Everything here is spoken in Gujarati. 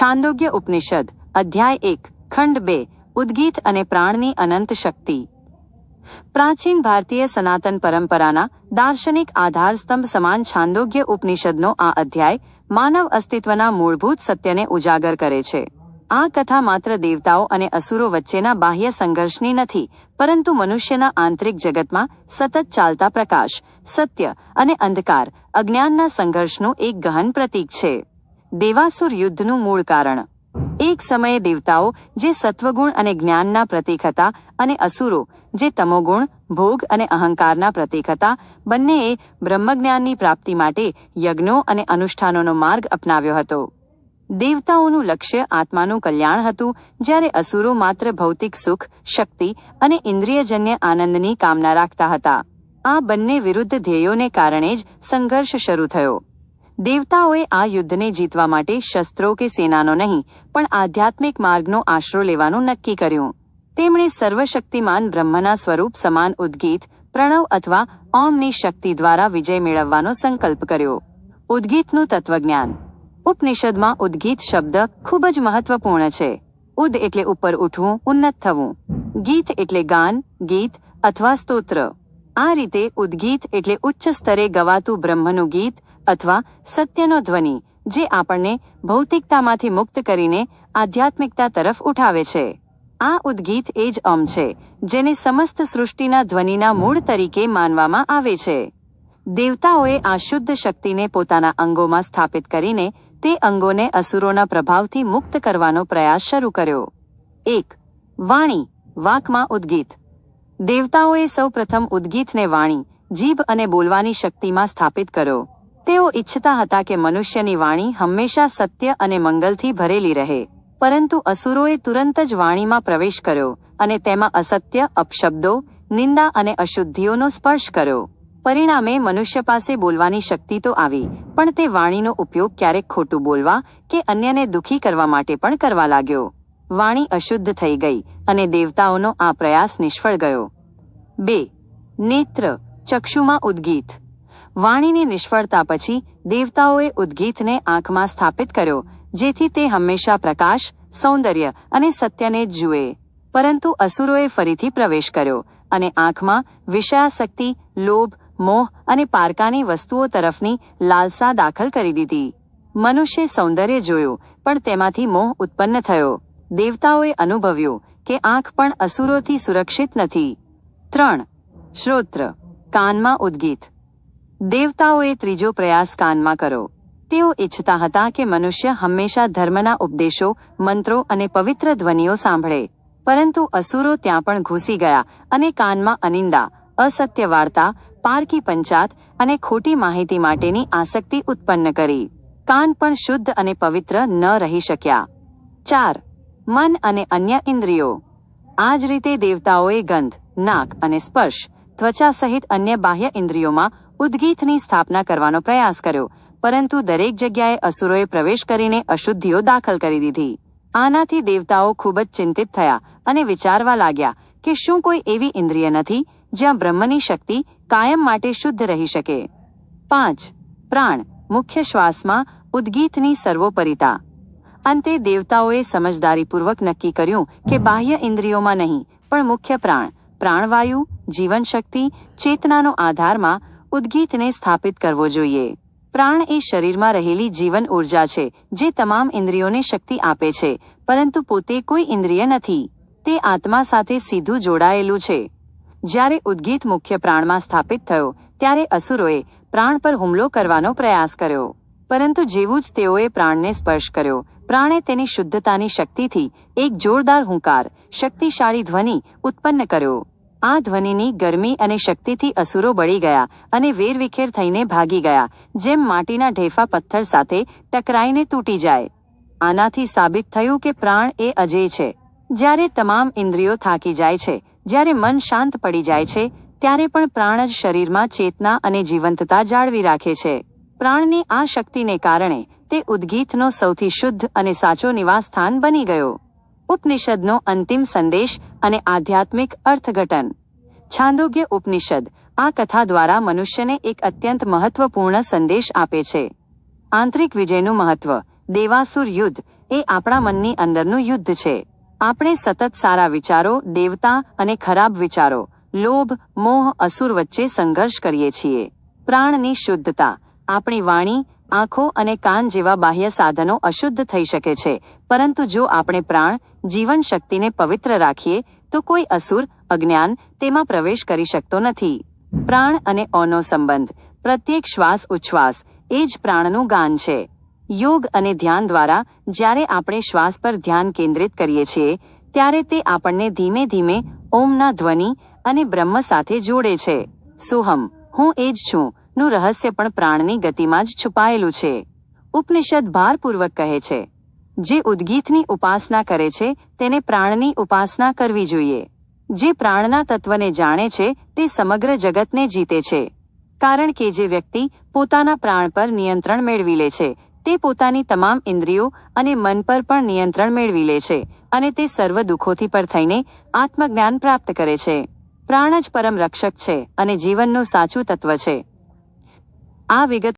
છાંદોગ્ય ઉપનિષદ અધ્યાય એક ખંડ બે ઉદ્ગીત અને પ્રાણની અનંત શક્તિ પ્રાચીન ભારતીય સનાતન પરંપરાના દાર્શનિક આધારસ્તંભ સમાન છાંદોગ્ય ઉપનિષદનો આ અધ્યાય માનવ અસ્તિત્વના મૂળભૂત સત્યને ઉજાગર કરે છે. આ કથા માત્ર દેવતાઓ અને અસુરો વચ્ચેના બાહ્ય સંઘર્ષની નથી, પરંતુ મનુષ્યના આંતરિક જગતમાં સતત ચાલતા પ્રકાશ, સત્ય અને અંધકાર, અજ્ઞાનના સંઘર્ષનું એક ગહન પ્રતીક છે. દેવાસુર યુદ્ધનું મૂળ કારણ. એક સમયે દેવતાઓ, જે સત્વગુણ અને જ્ઞાનના પ્રતીક હતા અને અસુરો, જે તમોગુણ, ભોગ અને અહંકારના પ્રતીક હતા, બંનેએ બ્રહ્મજ્ઞાનની પ્રાપ્તિ માટે યજ્ઞો અને અનુષ્ઠાનોનો માર્ગ અપનાવ્યો હતો. દેવતાઓનું લક્ષ્ય આત્માનું કલ્યાણ હતું, જ્યારે અસુરો માત્ર ભૌતિક સુખ, શક્તિ અને ઇન્દ્રિયજન્ય આનંદની કામના રાખતા હતા. આ બંને વિરુદ્ધ ધ્યેયોને કારણે જ સંઘર્ષ શરૂ થયો. દેવતાઓએ આ યુદ્ધને જીતવા માટે શસ્ત્રો કે સેનાનો નહીં, પણ આધ્યાત્મિક માર્ગનો આશરો લેવાનું નક્કી કર્યું. તેમણે સર્વશક્તિમાન બ્રહ્મના સ્વરૂપ સમાન ઉદ્ગીત, પ્રણવ અથવા ઓમની શક્તિ દ્વારા વિજય મેળવવાનો સંકલ્પ કર્યો. ઉદ્ગીતનું તત્વજ્ઞાન. ઉપનિષદમાં ઉદ્ગીત શબ્દ ખૂબ જ મહત્વપૂર્ણ છે. ઉદ એટલે ઉપર ઉઠવું, ઉન્નત થવું. ગીત એટલે ગાન, ગીત અથવા સ્તોત્ર. આ રીતે ઉદ્ગીત એટલે ઉચ્ચ સ્તરે ગવાતું બ્રહ્મનું ગીત અથવા સત્યનો ધ્વનિ, જે આપણને ભૌતિકતામાંથી મુક્ત કરીને આધ્યાત્મિકતા તરફ ઉઠાવે છે. આ ઉદ્ગીત એ જ અમ છે, જેને સમસ્ત સૃષ્ટિના ધ્વનિના મૂળ તરીકે માનવામાં આવે છે. દેવતાઓએ આ શુદ્ધ શક્તિને પોતાના અંગોમાં સ્થાપિત કરીને તે અંગોને અસુરોના પ્રભાવથી મુક્ત કરવાનો પ્રયાસ શરૂ કર્યો. એક, વાણી, વાકમાં ઉદ્ગીત. દેવતાઓએ સૌપ્રથમ ઉદ્ગીતને વાણી, જીભ અને બોલવાની શક્તિમાં સ્થાપિત કર્યો. તેઓ ઈચ્છતા હતા કે મનુષ્યની વાણી હંમેશા સત્ય અને મંગલથી ભરેલી રહે. પરંતુ અસુરોએ તુરંત જ વાણીમાં પ્રવેશ કર્યો અને તેમાં અસત્ય, અપશબ્દો, નિંદા અને અશુદ્ધિઓનો સ્પર્શ કર્યો. પરિણામે મનુષ્ય પાસે બોલવાની શક્તિ તો આવી, પણ તે વાણીનો ઉપયોગ ક્યારેક ખોટું બોલવા કે અન્યને દુઃખી કરવા માટે પણ કરવા લાગ્યો. વાણી અશુદ્ધ થઈ ગઈ અને દેવતાઓનો આ પ્રયાસ નિષ્ફળ ગયો. બે. નેત્ર, ચક્ષુમાં ઉદ્ગીત. વાણીની નિષ્ફળતા પછી દેવતાઓએ ઉદ્ગીતને આંખમાં સ્થાપિત કર્યો, જેથી તે હંમેશા પ્રકાશ, સૌંદર્ય અને સત્યને જ જુએ. પરંતુ અસુરોએ ફરીથી પ્રવેશ કર્યો અને આંખમાં વિષયાશક્તિ લોભ, મોહ અને પારકાની વસ્તુઓ તરફની લાલસા દાખલ કરી દીધી. મનુષ્ય સૌંદર્ય જોયું, પણ તેમાંથી મોહ ઉત્પન્ન થયો. દેવતાઓએ અનુભવ્યું કે આંખ પણ અસુરોથી સુરક્ષિત નથી. ત્રણ. શ્રોત્ર. કાનમાં ઉદ્ગીત. દેવતાઓએ ત્રીજો પ્રયાસ કાનમાં કરો તેઓ ઈચ્છતા હતા કે મનુષ્ય હંમેશા ધર્મના ઉપદેશો, મંત્રો અને પવિત્ર ધ્વનિઓ સાંભળે. પરંતુ અસુરો ત્યાં પણ ઘૂસી ગયા અને કાનમાં અનિંદા, અસત્ય વાર્તા પારકી પંચાત અને ખોટી માહિતી માટેની આસક્તિ ઉત્પન્ન કરી. કાન પણ શુદ્ધ અને પવિત્ર ન રહી શક્યા. ચાર. મન અને અન્ય ઇન્દ્રિયો. આ જ રીતે દેવતાઓએ ગંધ, નાક અને સ્પર્શ, ત્વચા સહિત અન્ય બાહ્ય ઇન્દ્રિયોમાં ઉદ્ગીતની સ્થાપના કરવાનો પ્રયાસ કર્યો, પરંતુ દરેક જગ્યાએ અસુરોએ પ્રવેશ કરીને અશુદ્ધિઓ દાખલ કરી દીધી. આનાથી દેવતાઓ ખૂબ જ ચિંતિત થયા અને વિચારવા લાગ્યા કે શું કોઈ એવી ઇન્દ્રિય નથી જ્યાં બ્રહ્મની શક્તિ કાયમ માટે શુદ્ધ રહી શકે. પાંચ, પ્રાણ, મુખ્ય શ્વાસમાં ઉદ્ગીતની સર્વોપરિતા. અંતે દેવતાઓએ સમજદારીપૂર્વક નક્કી કર્યું કે બાહ્ય ઇન્દ્રિયોમાં નહીં, પણ મુખ્ય પ્રાણ, પ્રાણવાયુ, જીવનશક્તિ, ચેતનાનો આધારમાં ઉદ્ગીતને સ્થાપિત કરવો જોઈએ. પ્રાણ એ શરીરમાં રહેલી જીવન ઊર્જા છે, જે તમામ ઇન્દ્રિયોને શક્તિ આપે છે, પરંતુ પોતે કોઈ ઇન્દ્રિય નથી. તે આત્મા સાથે સીધું જોડાયેલું છે. જ્યારે ઉદ્ગીત મુખ્ય પ્રાણમાં સ્થાપિત થયો, ત્યારે અસુરોએ પ્રાણ પર હુમલો કરવાનો પ્રયાસ કર્યો. પરંતુ જેવું જ તેઓએ પ્રાણને સ્પર્શ કર્યો, પ્રાણે તેની શુદ્ધતાની શક્તિથી એક જોરદાર હુંકાર, શક્તિશાળી ધ્વનિ ઉત્પન્ન કર્યો. આ ધ્વનિની ગરમી અને શક્તિથી અસુરો બળી ગયા અને વેરવિખેર થઈને ભાગી ગયા, જેમ માટીના ઢેફા પથ્થર સાથે ટકરાઈને તૂટી જાય. આનાથી સાબિત થયું કે પ્રાણ એ અજય છે. જ્યારે તમામ ઇન્દ્રિયો થાકી જાય છે, જ્યારે મન શાંત પડી જાય છે, ત્યારે પણ પ્રાણ જ શરીરમાં ચેતના અને જીવંતતા જાળવી રાખે છે. પ્રાણની આ શક્તિને કારણે તે ઉદ્ગીતનો સૌથી શુદ્ધ અને સાચો નિવાસસ્થાન બની ગયો. ઉપનિષદનો અંતિમ સંદેશ અને આધ્યાત્મિક અર્થઘટન. છાંદોગ્ય ઉપનિષદ આ કથા દ્વારા મનુષ્યને એક અત્યંત મહત્વપૂર્ણ સંદેશ આપે છે. આંતરિક વિજયનું મહત્વ, દેવાસુર યુદ્ધ, એ આપણા મનની અંદરનું યુદ્ધ છે. આપણે સતત સારા વિચારો, દેવતા અને ખરાબ વિચારો, લોભ, મોહ, અસુર વચ્ચે સંઘર્ષ કરીએ છીએ. પ્રાણની શુદ્ધતા, આપણી વાણી આંખો અને કાન જેવા બાહ્ય સાધનો અશુદ્ધ થઈ શકે છે. પરંતુ જો આપણે પ્રાણ, જીવન શક્તિને પવિત્ર રાખીએ, તો કોઈ અસુર, અજ્ઞાન તેમાં પ્રવેશ કરી શકતો નથી. પ્રાણ અને ઓનો સંબંધ. પ્રત્યેક શ્વાસ ઉચ્છ્વાસ, એ જ પ્રાણનું ગાન છે. યોગ અને ધ્યાન દ્વારા જ્યારે આપણે શ્વાસ પર ધ્યાન કેન્દ્રિત કરીએ છીએ, ત્યારે તે આપણને ધીમે ધીમે ઓમના ધ્વનિ અને બ્રહ્મ સાથે જોડે છે. સોહમ. હું એ જ છું. નું રહસ્ય પણ પ્રાણની ગતિમાં જ છુપાયેલું છે. ઉપનિષદ ભારપૂર્વક કહે છે, જે ઉદ્ગીતની ઉપાસના કરે છે, તેને પ્રાણની ઉપાસના કરવી જોઈએ. જે પ્રાણના તત્વને જાણે છે, તે સમગ્ર જગતને જીતે છે. કારણ કે જે વ્યક્તિ પોતાના પ્રાણ પર નિયંત્રણ મેળવી લે છે, તે પોતાની તમામ ઇન્દ્રિયો અને મન પર પણ નિયંત્રણ મેળવી લે છે અને તે સર્વ દુઃખોથી પર થઈને આત્મજ્ઞાન પ્રાપ્ત કરે છે. પ્રાણ જ પરમ રક્ષક છે અને જીવનનું સાચું તત્વ છે. આ વિગત